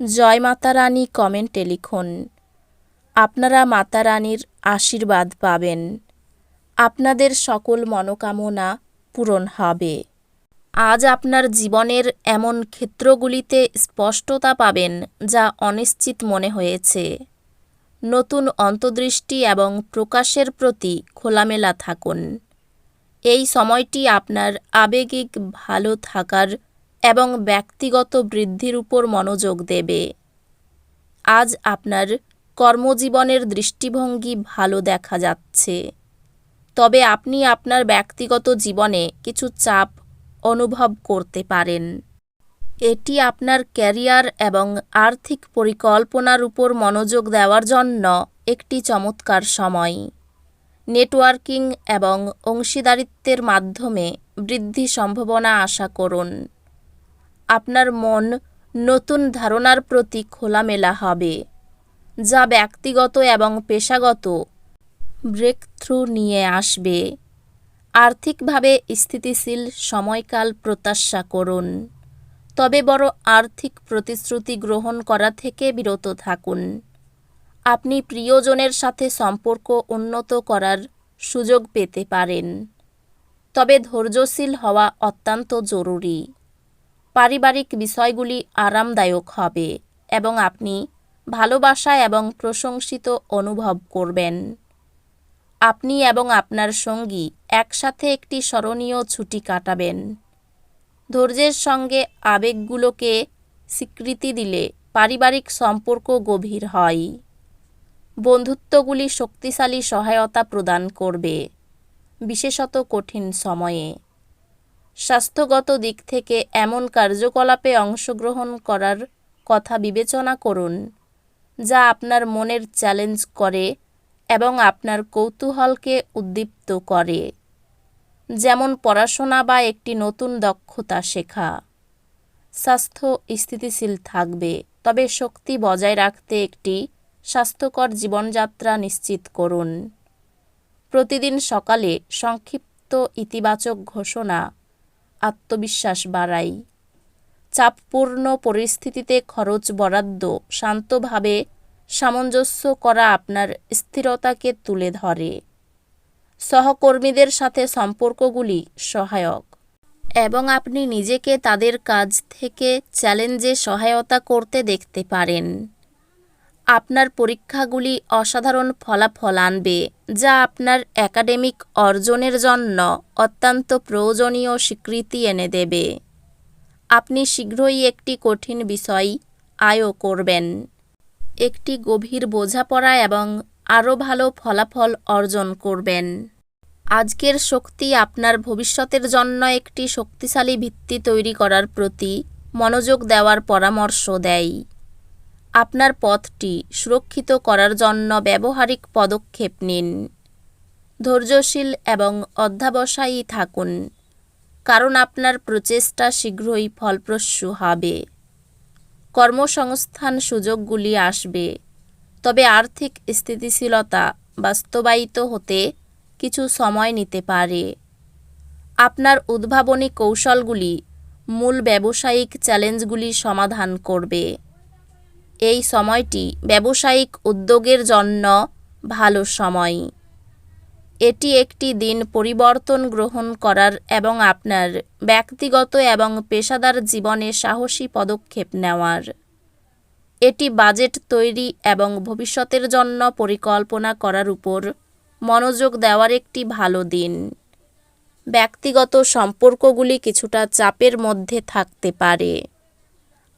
জয় মাতা রানী কমেন্টে লিখুন, আপনারা মাতা রানীর আশীর্বাদ পাবেন। আপনাদের সকল মনোকামনা পূরণ হবে। আজ আপনার জীবনের এমন ক্ষেত্রগুলিতে স্পষ্টতা পাবেন যা অনিশ্চিত মনে হয়েছে। নতুন অন্তর্দৃষ্টি এবং প্রকাশের প্রতি খোলামেলা থাকুন। এই সময়টি আপনার আবেগিক ভালো থাকার এবং ব্যক্তিগত বৃদ্ধির উপর মনোযোগ দেবে। আজ আপনার কর্মজীবনের দৃষ্টিভঙ্গি ভালো দেখা যাচ্ছে। তবে আপনি আপনার ব্যক্তিগত জীবনে কিছু চাপ অনুভব করতে পারেন। এটি আপনার ক্যারিয়ার এবং আর্থিক পরিকল্পনার উপর মনোযোগ দেওয়ার জন্য একটি চমৎকার সময়। নেটওয়ার্কিং এবং অংশীদারিত্বের মাধ্যমে বৃদ্ধি সম্ভাবনা আশা করুন। আপনার মন নতুন ধারণার প্রতি খোলামেলা হবে, যা ব্যক্তিগত এবং পেশাগত ব্রেকথ্রু নিয়ে আসবে। আর্থিকভাবে স্থিতিশীল সময়কাল প্রত্যাশা করুন, তবে বড় আর্থিক প্রতিশ্রুতি গ্রহণ করা থেকে বিরত থাকুন। আপনি প্রিয়জনের সাথে সম্পর্ক উন্নত করার সুযোগ পেতে পারেন, তবে ধৈর্যশীল হওয়া অত্যন্ত জরুরি। পারিবারিক বিষয়গুলি আরামদায়ক হবে এবং আপনি ভালোবাসা এবং প্রশংসিত অনুভব করবেন। আপনি এবং আপনার সঙ্গী একসাথে একটি স্মরণীয় ছুটি কাটাবেন। ধৈর্যের সঙ্গে আবেগগুলোকে স্বীকৃতি দিলে পারিবারিক সম্পর্ক গভীর হয়। বন্ধুত্বগুলি শক্তিশালী সহায়তা প্রদান করবে, বিশেষত কঠিন সময়ে। স্বাস্থ্যগত দিক থেকে এমন কার্যকলাপে অংশগ্রহণ করার কথা বিবেচনা করুন, যা আপনার মনের চ্যালেঞ্জ করে এবং আপনার কৌতূহলকে উদ্দীপ্ত করে। যেমন পড়াশোনা বা একটি নতুন দক্ষতা শেখা। স্বাস্থ্য স্থিতিশীল থাকবে, তবে শক্তি বজায় রাখতে একটি স্বাস্থ্যকর জীবনযাত্রা নিশ্চিত করুন। প্রতিদিন সকালে সংক্ষিপ্ত ইতিবাচক ঘোষণা আত্মবিশ্বাস বাড়াই। চাপপূর্ণ পরিস্থিতিতে খরচ বরাদ্দ শান্তভাবে সামঞ্জস্য করা আপনার স্থিরতাকে তুলে ধরে। সহকর্মীদের সাথে সম্পর্কগুলি সহায়ক। এবং আপনি নিজেকে তাদের কাজ থেকে চ্যালেঞ্জে সহায়তা করতে দেখতে পারেন। আপনার পরীক্ষাগুলি অসাধারণ ফলাফল আনবে, যা আপনার একাডেমিক অর্জনের জন্য অত্যন্ত প্রয়োজনীয় স্বীকৃতি এনে দেবে। আপনি শীঘ্রই একটি কঠিন বিষয় আয়ও করবেন। একটি গভীর বোঝাপড়া এবং আরও ভালো ফলাফল অর্জন করবেন। আজকের শক্তি আপনার ভবিষ্যতের জন্য একটি শক্তিশালী ভিত্তি তৈরি করার প্রতি মনোযোগ দেওয়ার পরামর্শ দেয়। আপনার পথটি সুরক্ষিত করার জন্য ব্যবহারিক পদক্ষেপ নিন। ধৈর্যশীল এবং অধ্যাবসায়ী থাকুন, কারণ আপনার প্রচেষ্টা শীঘ্রই ফলপ্রসূ হবে। কর্মসংস্থান সুযোগগুলি আসবে, তবে আর্থিক স্থিতিশীলতা বাস্তবায়িত হতে কিছু সময় নিতে পারে। আপনার উদ্ভাবনী কৌশলগুলি মূল ব্যবসায়িক চ্যালেঞ্জগুলি সমাধান করবে। এই সময়টি ব্যবসায়িক উদ্যোগের জন্য ভালো সময়। এটি একটি দিন পরিবর্তন গ্রহণ করার এবং আপনার ব্যক্তিগত এবং পেশাদার জীবনে সাহসী পদক্ষেপ নেওয়ার। এটি বাজেট তৈরি এবং ভবিষ্যতের জন্য পরিকল্পনা করার উপর মনোযোগ দেওয়ার একটি ভালো দিন। ব্যক্তিগত সম্পর্কগুলি কিছুটা চাপের মধ্যে থাকতে পারে।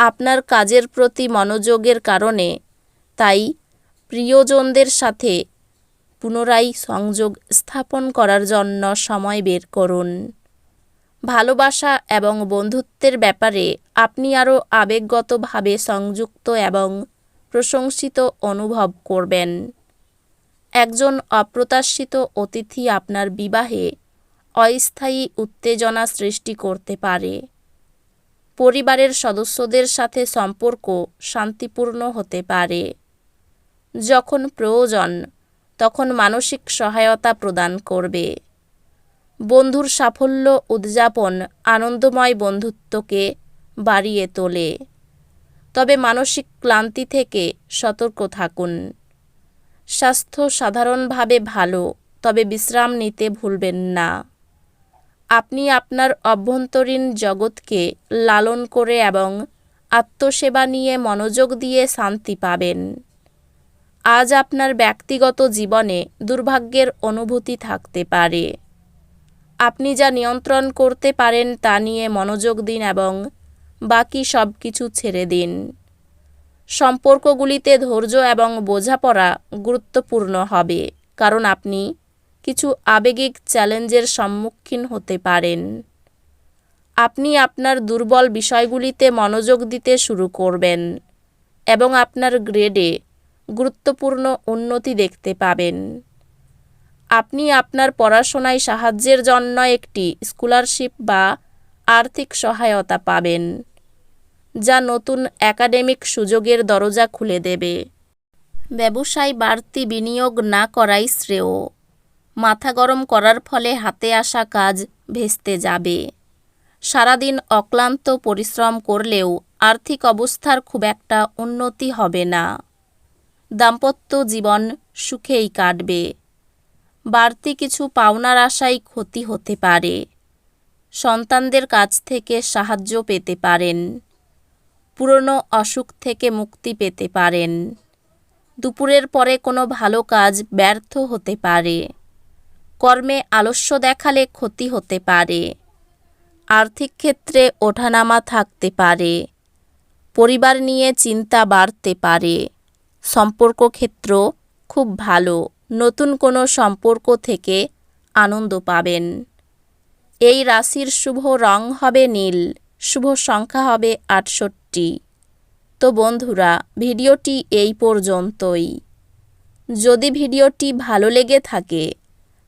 আপনার কাজের প্রতি মনোযোগের কারণে, তাই প্রিয়জনদের সাথে পুনরায় সংযোগ স্থাপন করার জন্য সময় বের করুন। ভালোবাসা এবং বন্ধুত্বের ব্যাপারে আপনি আরও আবেগগতভাবে সংযুক্ত এবং প্রশংসিত অনুভব করবেন। একজন অপ্রত্যাশিত অতিথি আপনার বিবাহে অস্থায়ী উত্তেজনা সৃষ্টি করতে পারে। পরিবারের সদস্যদের সাথে সম্পর্ক শান্তিপূর্ণ হতে পারে। যখন প্রয়োজন, তখন মানসিক সহায়তা প্রদান করবে। বন্ধুর সাফল্য উদযাপন আনন্দময় বন্ধুত্বকে বাড়িয়ে তোলে। তবে মানসিক ক্লান্তি থেকে সতর্ক থাকুন। স্বাস্থ্য সাধারণভাবে ভালো, তবে বিশ্রাম নিতে ভুলবেন না। আপনি আপনার অভ্যন্তরীণ জগৎকে লালন করে এবং আত্মসেবা নিয়ে মনোযোগ দিয়ে শান্তি পাবেন। আজ আপনার ব্যক্তিগত জীবনে দুর্ভাগ্যের অনুভূতি থাকতে পারে। আপনি যা নিয়ন্ত্রণ করতে পারেন তা নিয়ে মনোযোগ দিন এবং বাকি সব কিছু ছেড়ে দিন। সম্পর্কগুলিতে ধৈর্য এবং বোঝাপড়া গুরুত্বপূর্ণ হবে, কারণ আপনি কিছু আবেগিক চ্যালেঞ্জের সম্মুখীন হতে পারেন। আপনি আপনার দুর্বল বিষয়গুলিতে মনোযোগ দিতে শুরু করবেন এবং আপনার গ্রেডে গুরুত্বপূর্ণ উন্নতি দেখতে পাবেন। আপনি আপনার পড়াশোনায় সাহায্যের জন্য একটি স্কলারশিপ বা আর্থিক সহায়তা পাবেন, যা নতুন একাডেমিক সুযোগের দরজা খুলে দেবে। ব্যবসায় বাড়তি বিনিয়োগ না করাই শ্রেয়। মাথা গরম করার ফলে হাতে আসা কাজ ভেস্তে যাবে। সারাদিন অক্লান্ত পরিশ্রম করলেও আর্থিক অবস্থার খুব একটা উন্নতি হবে না। দাম্পত্য জীবন সুখেই কাটবে। বাড়তি কিছু পাওনার আশায় ক্ষতি হতে পারে। সন্তানদের কাছ থেকে সাহায্য পেতে পারেন। পুরনো অসুখ থেকে মুক্তি পেতে পারেন। দুপুরের পরে কোনো ভালো কাজ ব্যর্থ হতে পারে। কর্মে আলস্য দেখালে ক্ষতি হতে পারে। আর্থিক ক্ষেত্রে ওঠানামা থাকতে পারে। পরিবার নিয়ে চিন্তা বাড়তে পারে। সম্পর্ক ক্ষেত্র খুব ভালো, নতুন কোনো সম্পর্ক থেকে আনন্দ পাবেন। এই রাশির শুভ রং হবে নীল, শুভ সংখ্যা হবে আটষট্টি। তো বন্ধুরা, ভিডিওটি এই পর্যন্তই। যদি ভিডিওটি ভালো লেগে থাকে